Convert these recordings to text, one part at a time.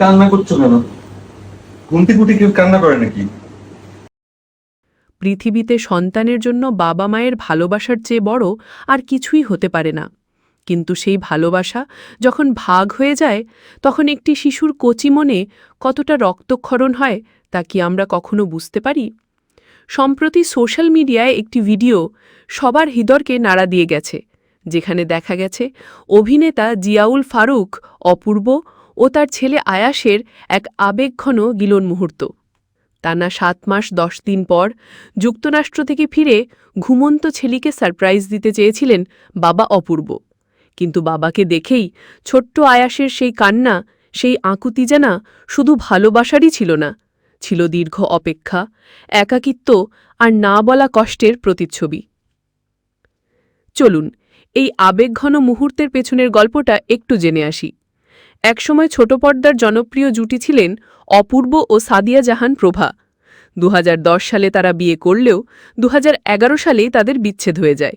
কান্না করছ কেন? ঘুমটি ফুটি কেউ কান্না করে নাকি? পৃথিবীতে সন্তানের জন্য বাবা মায়ের ভালোবাসার চেয়ে বড় আর কিছুই হতে পারে না। কিন্তু সেই ভালোবাসা যখন ভাগ হয়ে যায়, তখন একটি শিশুর কচি মনে কতটা রক্তক্ষরণ হয় তা কি আমরা কখনো বুঝতে পারি? সম্প্রতি সোশ্যাল মিডিয়ায় একটি ভিডিও সবার হৃদয়কে নাড়া দিয়ে গেছে, যেখানে দেখা গেছে, অভিনেতা জিয়াউল ফারুক অপূর্ব ও তার ছেলে আয়াসের এক আবেগঘন গিলন মুহূর্ত। টানা সাত মাস দশ দিন পর যুক্তরাষ্ট্র থেকে ফিরে ঘুমন্ত ছেলেকে সারপ্রাইজ দিতে চেয়েছিলেন বাবা অপূর্ব। কিন্তু বাবাকে দেখেই ছোট্ট আয়াসের সেই কান্না, সেই আকুতি জানা শুধু ভালোবাসারই ছিল না, ছিল দীর্ঘ অপেক্ষা, একাকিত্ব আর না বলা কষ্টের প্রতিচ্ছবি। চলুন, এই আবেগঘন মুহূর্তের পেছনের গল্পটা একটু জেনে আসি। একসময় ছোট পর্দার জনপ্রিয় জুটি ছিলেন অপূর্ব ও সাদিয়া জাহান প্রভা। দু হাজার দশ সালে তারা বিয়ে করলেও দু সালেই তাদের বিচ্ছেদ হয়ে যায়।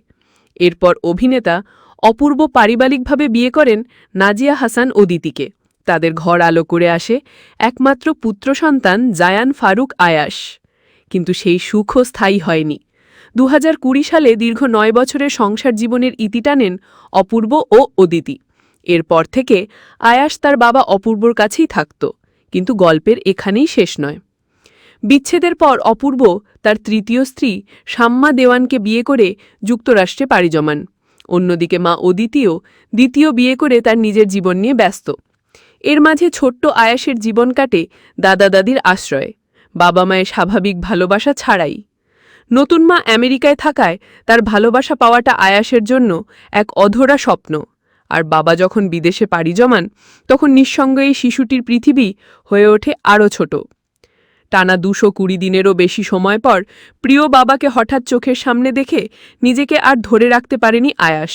এরপর অভিনেতা অপূর্ব পারিবারিকভাবে বিয়ে করেন নাজিয়া হাসান অদিতিকে তাদের ঘর আলো করে আসে একমাত্র পুত্র সন্তান জায়ান ফারুক আয়াস। কিন্তু সেই সুখও স্থায়ী হয়নি। দু হাজার কুড়ি সালে দীর্ঘ নয় বছরের সংসার জীবনের ইতি টানেন অপূর্ব ও অদিতি। এরপর থেকে আয়াস তার বাবা অপূর্বর কাছেই থাকত, কিন্তু গল্পের এখানেই শেষ নয়। বিচ্ছেদের পর অপূর্ব তার তৃতীয় স্ত্রী শাম্মা দেওয়ানকে বিয়ে করে যুক্তরাষ্ট্রে পাড়ি জমান। অন্যদিকে মা অদিতিও দ্বিতীয় বিয়ে করে তার নিজের জীবন নিয়ে ব্যস্ত। এর মাঝে ছোট্ট আয়াসের জীবন কাটে দাদা দাদির আশ্রয়ে। বাবা মায়ের স্বাভাবিক ভালোবাসা ছাড়াই। নতুন মা আমেরিকায় থাকায় তার ভালোবাসা পাওয়াটা আয়াসের জন্য এক অধরা স্বপ্ন। আর বাবা যখন বিদেশে পাড়ি জমান, তখন নিঃসঙ্গ এই শিশুটির পৃথিবী হয়ে ওঠে আরও ছোট। টানা দুশো কুড়ি দিনেরও বেশি সময় পর প্রিয় বাবাকে হঠাৎ চোখের সামনে দেখে নিজেকে আর ধরে রাখতে পারেনি আয়াস।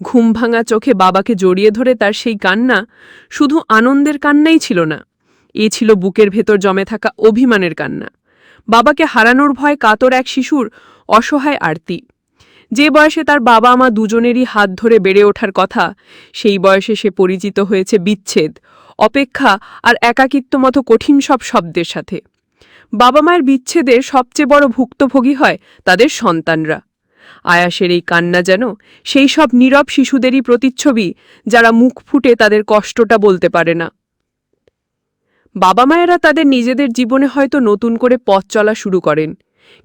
ঘুম ভাঙা চোখে বাবাকে জড়িয়ে ধরে তার সেই কান্না শুধু আনন্দের কান্নাই ছিল না, এ ছিল বুকের ভেতর জমে থাকা অভিমানের কান্না। বাবাকে হারানোর ভয় কাতর এক শিশুর অসহায় আরতি। যে বয়সে তার বাবা মা দুজনেরই হাত ধরে বেড়ে ওঠার কথা, সেই বয়সে সে পরিচিত হয়েছে বিচ্ছেদ, অপেক্ষা আর একাকিত্ব মতো কঠিন সব শব্দের সাথে। বাবা মায়ের বিচ্ছেদে সবচেয়ে বড় ভুক্তভোগী হয় তাদের সন্তানরা। আয়াসের এই কান্না যেন সেই সব নীরব শিশুদেরই প্রতিচ্ছবি যারা মুখ ফুটে তাদের কষ্টটা বলতে পারে না। বাবা মায়েরা তাদের নিজেদের জীবনে হয়তো নতুন করে পথ চলা শুরু করেন।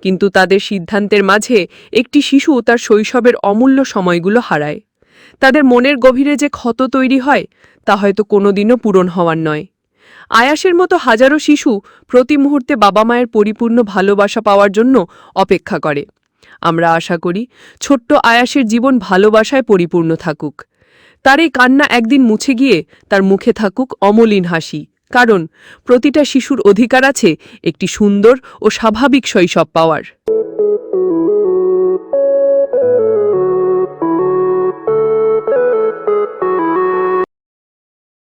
কিন্তু তাদের সিদ্ধান্তের মাঝে একটি শিশু তার শৈশবের অমূল্য সময়গুলো হারায়। তাদের মনের গভীরে যে ক্ষত তৈরি হয়, তা হয়তো কোনোদিনও পূরণ হওয়ার নয়। আয়াসের মতো হাজারো শিশু প্রতি মুহূর্তে বাবা মায়ের পরিপূর্ণ ভালোবাসা পাওয়ার জন্য অপেক্ষা করে। আমরা আশা করি ছোট্ট আয়াসের জীবন ভালোবাসায় পরিপূর্ণ থাকুক। তার এই কান্না একদিন মুছে গিয়ে তার মুখে থাকুক অমলিন হাসি। কারণ প্রতিটা শিশুর অধিকার আছে একটি সুন্দর ও স্বাভাবিক শৈশব পাওয়ার।